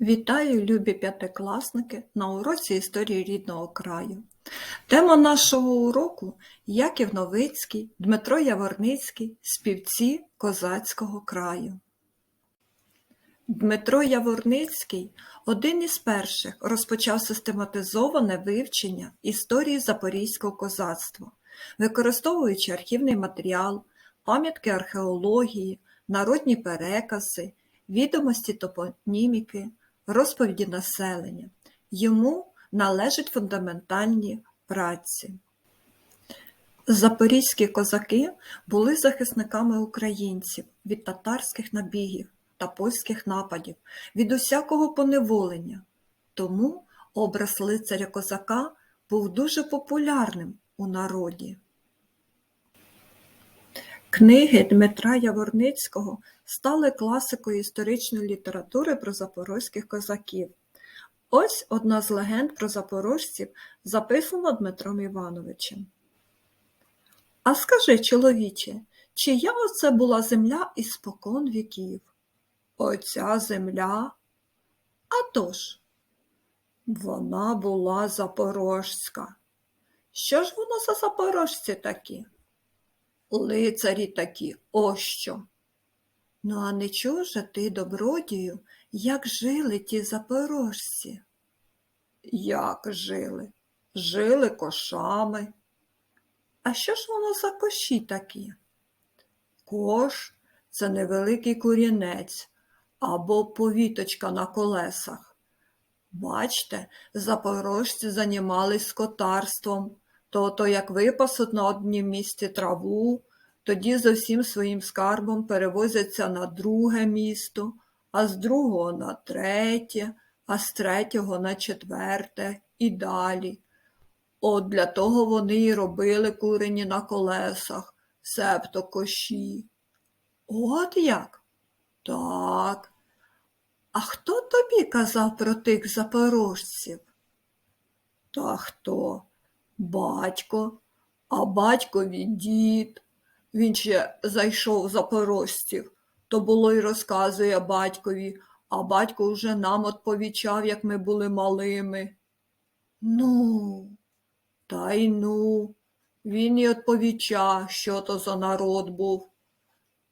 Вітаю, любі п'ятикласники, на уроці історії рідного краю. Тема нашого уроку Яків Новицький, Дмитро Яворницький, співці козацького краю. Дмитро Яворницький один із перших розпочав систематизоване вивчення історії запорізького козацтва, використовуючи архівний матеріал, пам'ятки археології, народні перекази, відомості топоніміки, розповіді населення. Йому належать фундаментальні праці. Запорізькі козаки були захисниками українців від татарських набігів та польських нападів, від усякого поневолення. Тому образ лицаря козака був дуже популярним у народі. Книги Дмитра Яворницького стали класикою історичної літератури про запорозьких козаків. Ось одна з легенд про запорожців, записана Дмитром Івановичем. А скажи, чоловіче, чия оце була земля із спокон віків? Оця земля? А тож, вона була запорожська. Що ж воно за запорожці такі? Лицарі такі, ось що. Ну, а не чув же ти, добродію, як жили ті запорожці? Як жили? Жили кошами. А що ж воно за коші такі? Кош це невеликий курінець або повіточка на колесах. Бачте, запорожці займались скотарством, то-то як випасуть на однім місці траву, тоді за всім своїм скарбом перевозяться на друге місто, а з другого на третє, а з третього на четверте і далі. От для того вони й робили курені на колесах, себто коші. От як? Так. А хто тобі казав про тих запорожців? Та хто? Батько, а батькові дід. Він ще зайшов запорожців, то було й розказує батькові, а батько вже нам отповічав, як ми були малими. Ну, та й ну, він і отповічав, що то за народ був.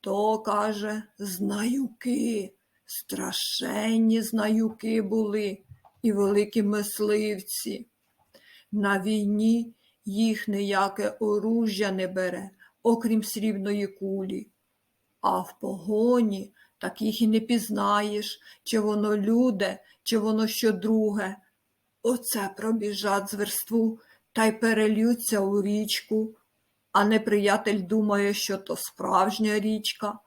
То, каже, знаюки, страшенні знаюки були і великі мисливці. На війні їх ніяке оружжя не бере, окрім срібної кулі. А в погоні так їх і не пізнаєш, чи воно люде, чи воно що друге. Оце пробіжать з верству та й перелються у річку, а неприятель думає, що то справжня річка.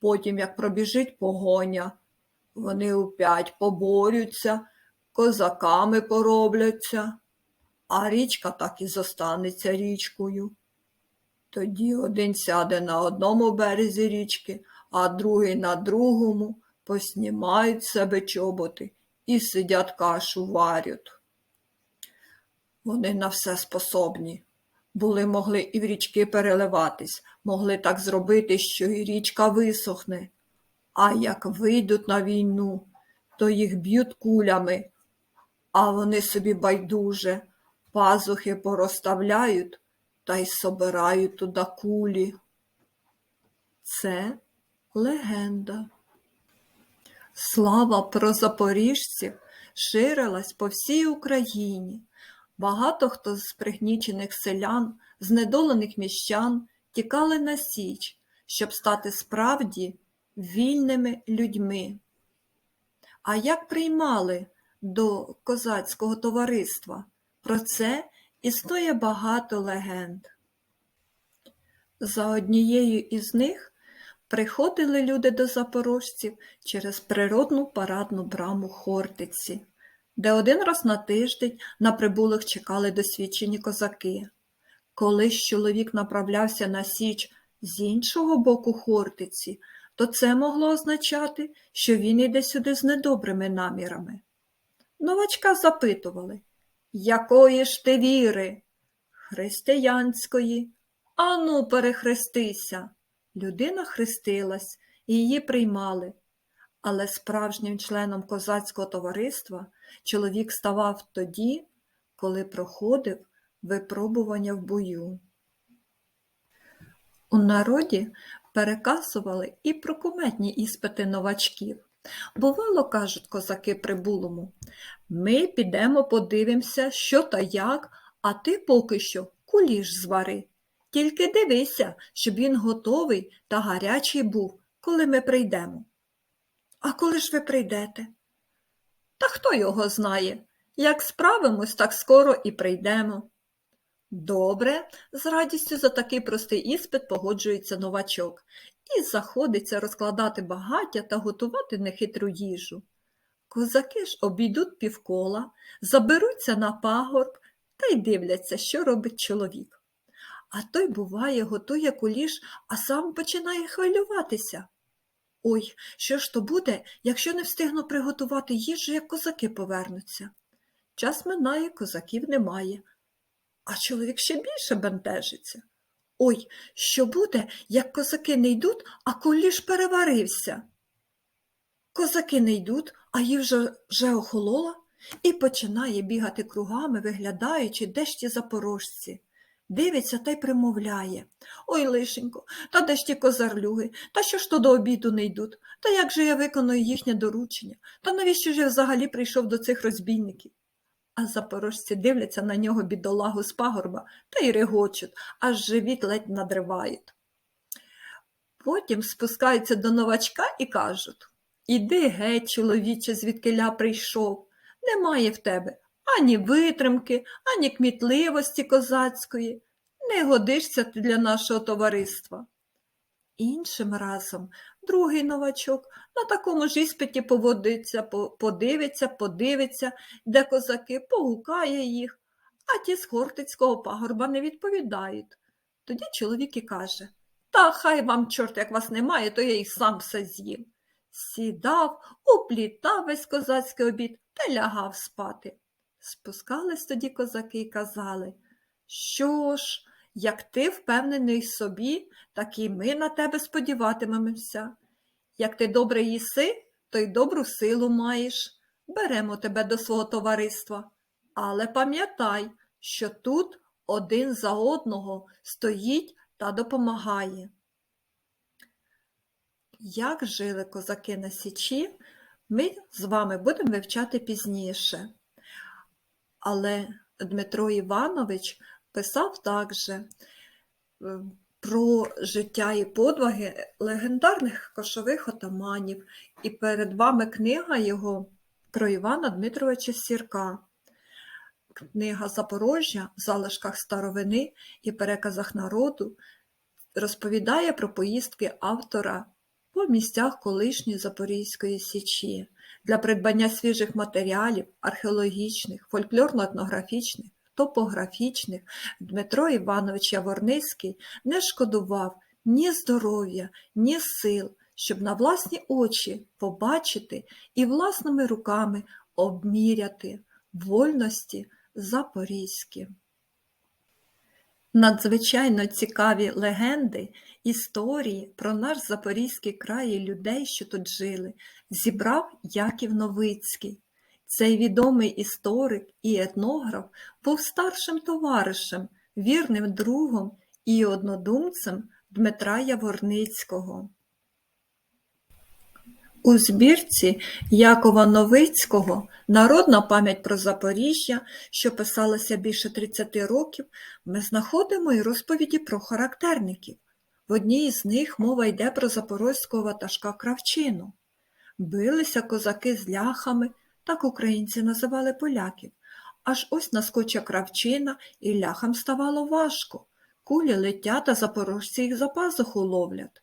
Потім, як пробіжить погоня, вони опять поборються, козаками поробляться, а річка так і зостанеться річкою. Тоді один сяде на одному березі річки, а другий на другому, поснімають себе чоботи і сидять кашу варять. Вони на все способні. Були могли і в річки переливатись, могли так зробити, що і річка висохне. А як вийдуть на війну, то їх б'ють кулями, а вони собі байдуже, пазухи порозставляють та й собирають туди кулі. Це легенда. Слава про запоріжців ширилась по всій Україні. Багато хто з пригнічених селян, знедолених міщан тікали на Січ, щоб стати справді вільними людьми. А як приймали до козацького товариства? Про це існує багато легенд. За однією із них приходили люди до запорожців через природну парадну браму Хортиці, де один раз на тиждень на прибулих чекали досвідчені козаки. Коли ж чоловік направлявся на Січ з іншого боку Хортиці, то це могло означати, що він йде сюди з недобрими намірами. Новачка запитували, якої ж ти віри? Християнської. Ану, перехрестися. Людина хрестилась, і її приймали. Але справжнім членом козацького товариства чоловік ставав тоді, коли проходив випробування в бою. У народі переказували і про куметні іспити новачків. Бувало, кажуть козаки прибулому, ми підемо подивимося, що та як, а ти поки що куліш звари. Тільки дивися, щоб він готовий та гарячий був, коли ми прийдемо. А коли ж ви прийдете? Та хто його знає? Як справимось, так скоро і прийдемо. Добре, з радістю за такий простий іспит погоджується новачок і заходиться розкладати багаття та готувати нехитру їжу. Козаки ж обійдуть півкола, заберуться на пагорб та й дивляться, що робить чоловік. А той, буває, готує куліш, а сам починає хвилюватися. Ой, що ж то буде, якщо не встигну приготувати їжу, як козаки повернуться? Час минає, козаків немає. А чоловік ще більше бентежиться. Ой, що буде, як козаки не йдуть, а куліш переварився? Козаки не йдуть, а їй вже, вже охолола і починає бігати кругами, виглядаючи, де ж ті запорожці. Дивиться та й примовляє. Ой, лишенько, та де ж ті козарлюги, та що ж то до обіду не йдуть, та як же я виконую їхнє доручення, та навіщо ж я взагалі прийшов до цих розбійників? А запорожці дивляться на нього бідолагу з пагорба та й регочуть, аж живіт ледь надривають. Потім спускаються до новачка і кажуть Іди геть, чоловіче, звідкиля прийшов. Немає в тебе ані витримки, ані кмітливості козацької. Не годишся ти для нашого товариства. Іншим разом другий новачок на такому ж іспиті поводиться, подивиться, подивиться, де козаки, погукає їх, а ті з Хортицького пагорба не відповідають. Тоді чоловік і каже Та хай вам, чорт, як вас немає, то я й сам все з'їм. Сідав, уплітав весь козацький обід та лягав спати. Спускались тоді козаки і казали, що ж, як ти впевнений собі, так і ми на тебе сподіватимемося. Як ти добре їси, то й добру силу маєш. Беремо тебе до свого товариства. Але пам'ятай, що тут один за одного стоїть та допомагає. Як жили козаки на Січі, ми з вами будемо вивчати пізніше. Але Дмитро Іванович писав також е, про життя і подвиги легендарних кошових отаманів, і перед вами книга його про Івана Дмитровича Сірка. Книга Запорожжя в залишках старовини і переказах народу розповідає про поїздки автора по місцях колишньої Запорізької Січі для придбання свіжих матеріалів, археологічних, фольклорно-етнографічних, топографічних Дмитро Іванович Яворницький не шкодував ні здоров'я, ні сил, щоб на власні очі побачити і власними руками обміряти вольності запорізькі. Надзвичайно цікаві легенди, історії про наш Запорізький край і людей, що тут жили, зібрав Яків Новицький. Цей відомий історик і етнограф був старшим товаришем, вірним другом і однодумцем Дмитра Яворницького. У збірці Якова Новицького Народна пам'ять про Запоріжжя, що писалася більше 30 років, ми знаходимо і розповіді про характерників. В одній із них мова йде про запорозького ватажка Кравчину. Билися козаки з ляхами, так українці називали поляків. Аж ось наскоче кравчина, і ляхам ставало важко. Кулі летять, а запорожці їх за пазуху ловлять.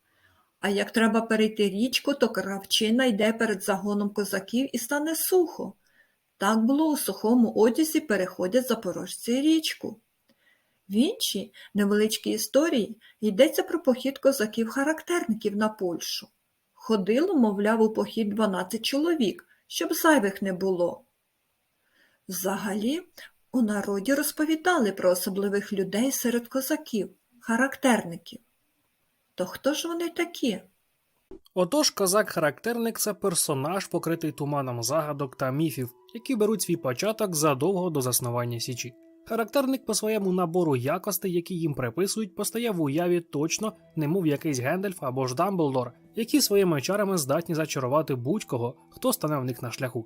А як треба перейти річку, то кравчина йде перед загоном козаків і стане сухо. Так було у сухому одязі переходять запорожці річку. В іншій невеличкій історії йдеться про похід козаків-характерників на Польщу. Ходило, мовляв, у похід 12 чоловік, щоб зайвих не було. Взагалі, у народі розповідали про особливих людей серед козаків, характерників. То хто ж вони такі? Отож, козак-характерник це персонаж, покритий туманом загадок та міфів, які беруть свій початок задовго до заснування Січі. Характерник по своєму набору якостей, які їм приписують, постає в уяві точно, немов якийсь Гендальф або ж Дамблдор, які своїми чарами здатні зачарувати будь-кого, хто стане в них на шляху.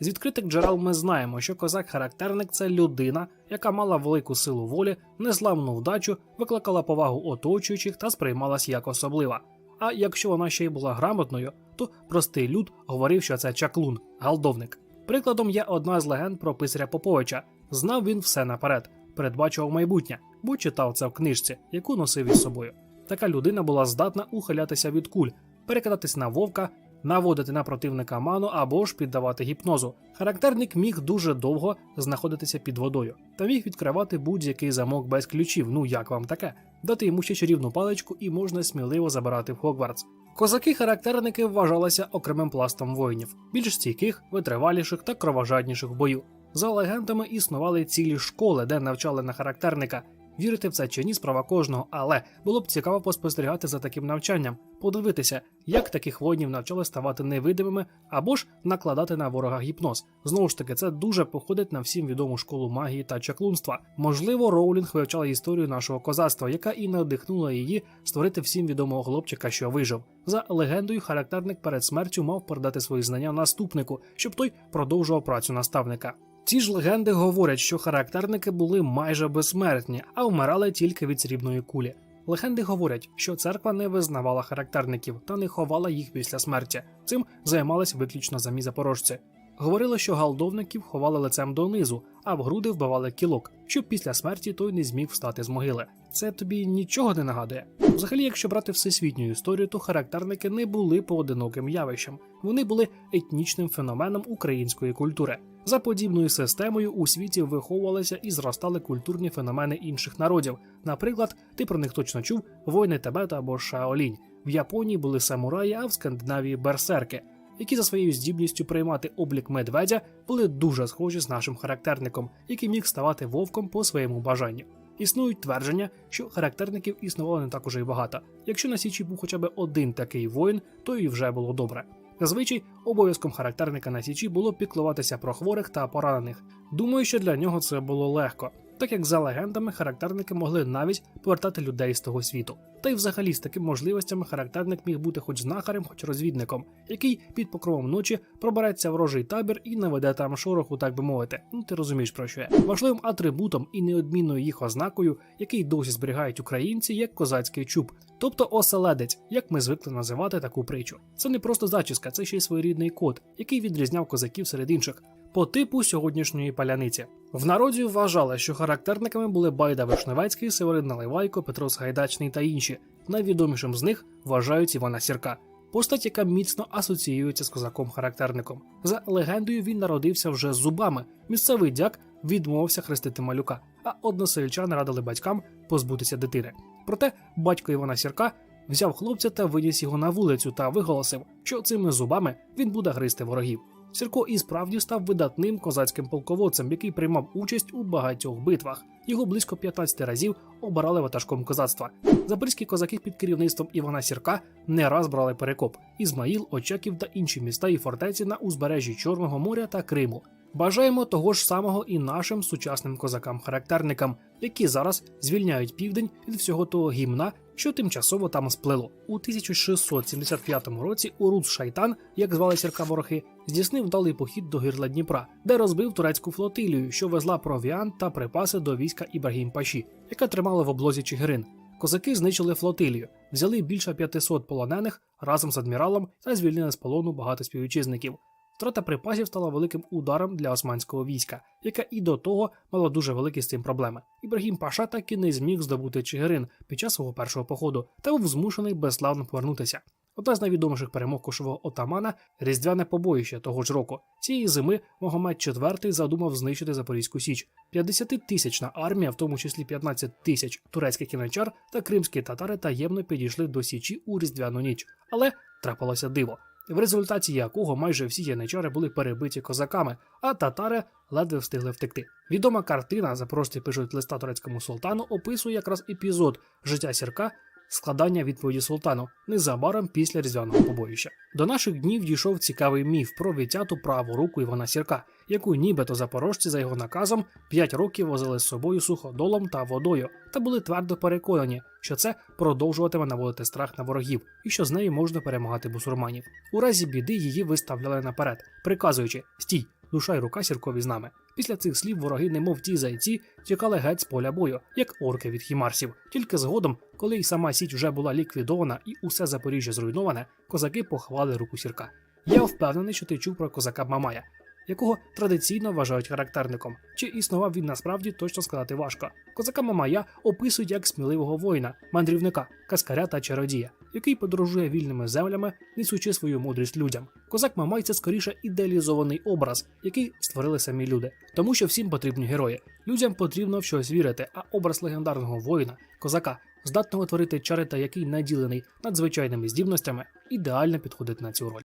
З відкритих джерел ми знаємо, що козак-характерник це людина, яка мала велику силу волі, незламну вдачу, викликала повагу оточуючих та сприймалась як особлива. А якщо вона ще й була грамотною, то простий люд говорив, що це чаклун, галдовник. Прикладом є одна з легенд про писаря Поповича. Знав він все наперед, передбачував майбутнє, бо читав це в книжці, яку носив із собою. Така людина була здатна ухилятися від куль, перекидатись на вовка, наводити на противника ману або ж піддавати гіпнозу. Характерник міг дуже довго знаходитися під водою та міг відкривати будь-який замок без ключів. Ну як вам таке? Дати йому ще чарівну паличку і можна сміливо забирати в Хогвартс. Козаки-характерники вважалися окремим пластом воїнів, більш стійких, витриваліших та кровожадніших в бою. За легендами існували цілі школи, де навчали на характерника. Вірити в це чи ні справа кожного, але було б цікаво поспостерігати за таким навчанням, подивитися, як таких воїнів навчали ставати невидимими або ж накладати на ворога гіпноз. Знову ж таки, це дуже походить на всім відому школу магії та чаклунства. Можливо, Роулінг вивчала історію нашого козацтва, яка і надихнула її створити всім відомого хлопчика, що вижив. За легендою, характерник перед смертю мав передати свої знання наступнику, щоб той продовжував працю наставника. Ці ж легенди говорять, що характерники були майже безсмертні, а вмирали тільки від срібної кулі. Легенди говорять, що церква не визнавала характерників та не ховала їх після смерті. Цим займались виключно самі запорожці. Говорили, що галдовників ховали лицем донизу, а в груди вбивали кілок, щоб після смерті той не зміг встати з могили. Це тобі нічого не нагадує. Взагалі, якщо брати всесвітню історію, то характерники не були поодиноким явищем, вони були етнічним феноменом української культури. За подібною системою у світі виховувалися і зростали культурні феномени інших народів. Наприклад, ти про них точно чув воїни Тибета або Шаолінь. В Японії були самураї, а в Скандинавії берсерки, які за своєю здібністю приймати облік медведя були дуже схожі з нашим характерником, який міг ставати вовком по своєму бажанню. Існують твердження, що характерників існувало не так уже й багато. Якщо на січі був хоча б один такий воїн, то і вже було добре. Зазвичай обов'язком характерника на січі було піклуватися про хворих та поранених. Думаю, що для нього це було легко, так як за легендами характерники могли навіть повертати людей з того світу. Та й взагалі з такими можливостями характерник міг бути хоч знахарем, хоч розвідником, який під покровом ночі пробереться ворожий табір і наведе там шороху, так би мовити. Ну ти розумієш про що я. Важливим атрибутом і неодмінною їх ознакою, який досі зберігають українці, є козацький чуб, тобто оселедець, як ми звикли називати таку притчу. Це не просто зачіска, це ще й своєрідний код, який відрізняв козаків серед інших. По типу сьогоднішньої паляниці в народі вважали, що характерниками були Байда Вишневецький, Северин Наливайко, Петро Сагайдачний та інші. Найвідомішим з них вважають Івана Сірка, постать, яка міцно асоціюється з козаком-характерником. За легендою, він народився вже з зубами. Місцевий дяк відмовився хрестити малюка, а односельчани радили батькам позбутися дитини. Проте батько Івана Сірка взяв хлопця та виніс його на вулицю та виголосив, що цими зубами він буде гризти ворогів. Сірко і справді став видатним козацьким полководцем, який приймав участь у багатьох битвах. Його близько 15 разів обирали ватажком козацтва. Запорізькі козаки під керівництвом Івана Сірка не раз брали перекоп Ізмаїл, Очаків та інші міста і фортеці на узбережжі Чорного моря та Криму. Бажаємо того ж самого і нашим сучасним козакам-характерникам, які зараз звільняють південь від всього того гімна, що тимчасово там сплело. У 1675 році Урус Шайтан, як звали сірка ворохи, здійснив вдалий похід до гирла Дніпра, де розбив турецьку флотилію, що везла провіант та припаси до війська Ібрагім Паші, яка тримала в облозі Чигирин. Козаки знищили флотилію, взяли більше 500 полонених разом з адміралом та звільнили з полону багато співвітчизників. Втрата припасів стала великим ударом для османського війська, яке і до того мало дуже великі з цим проблеми. Ібрагім Паша так і не зміг здобути Чигирин під час свого першого походу та був змушений безславно повернутися. Одна з найвідоміших перемог кошового отамана різдвяне побоїще того ж року. Цієї зими Могомед IV задумав знищити Запорізьку Січ. 50-тисячна армія, в тому числі 15 тисяч турецьких кіночар та кримські татари таємно підійшли до Січі у різдвяну ніч. Але трапилося диво в результаті якого майже всі яничари були перебиті козаками, а татари ледве встигли втекти. Відома картина, запорожці пишуть листа турецькому султану, описує якраз епізод життя сірка складання відповіді султану незабаром після різдвяного побоїща. До наших днів дійшов цікавий міф про відтяту праву руку Івана Сірка, яку нібито запорожці за його наказом 5 років возили з собою суходолом та водою, та були твердо переконані, що це продовжуватиме наводити страх на ворогів і що з нею можна перемагати бусурманів. У разі біди її виставляли наперед, приказуючи Стій, душа й рука сіркові з нами. Після цих слів вороги, немов ті зайці, тікали геть з поля бою, як орки від хімарсів. Тільки згодом, коли й сама січ вже була ліквідована і усе Запоріжжя зруйноване, козаки похвали руку сірка. Я впевнений, що ти чув про козака Мамая, якого традиційно вважають характерником. Чи існував він насправді точно сказати важко. Козака Мамая описують як сміливого воїна, мандрівника, каскаря та чародія, який подорожує вільними землями, несучи свою мудрість людям. Козак Мамай це скоріше ідеалізований образ, який створили самі люди, тому що всім потрібні герої. Людям потрібно в щось вірити, а образ легендарного воїна, козака, здатного творити чари та який наділений надзвичайними здібностями, ідеально підходить на цю роль.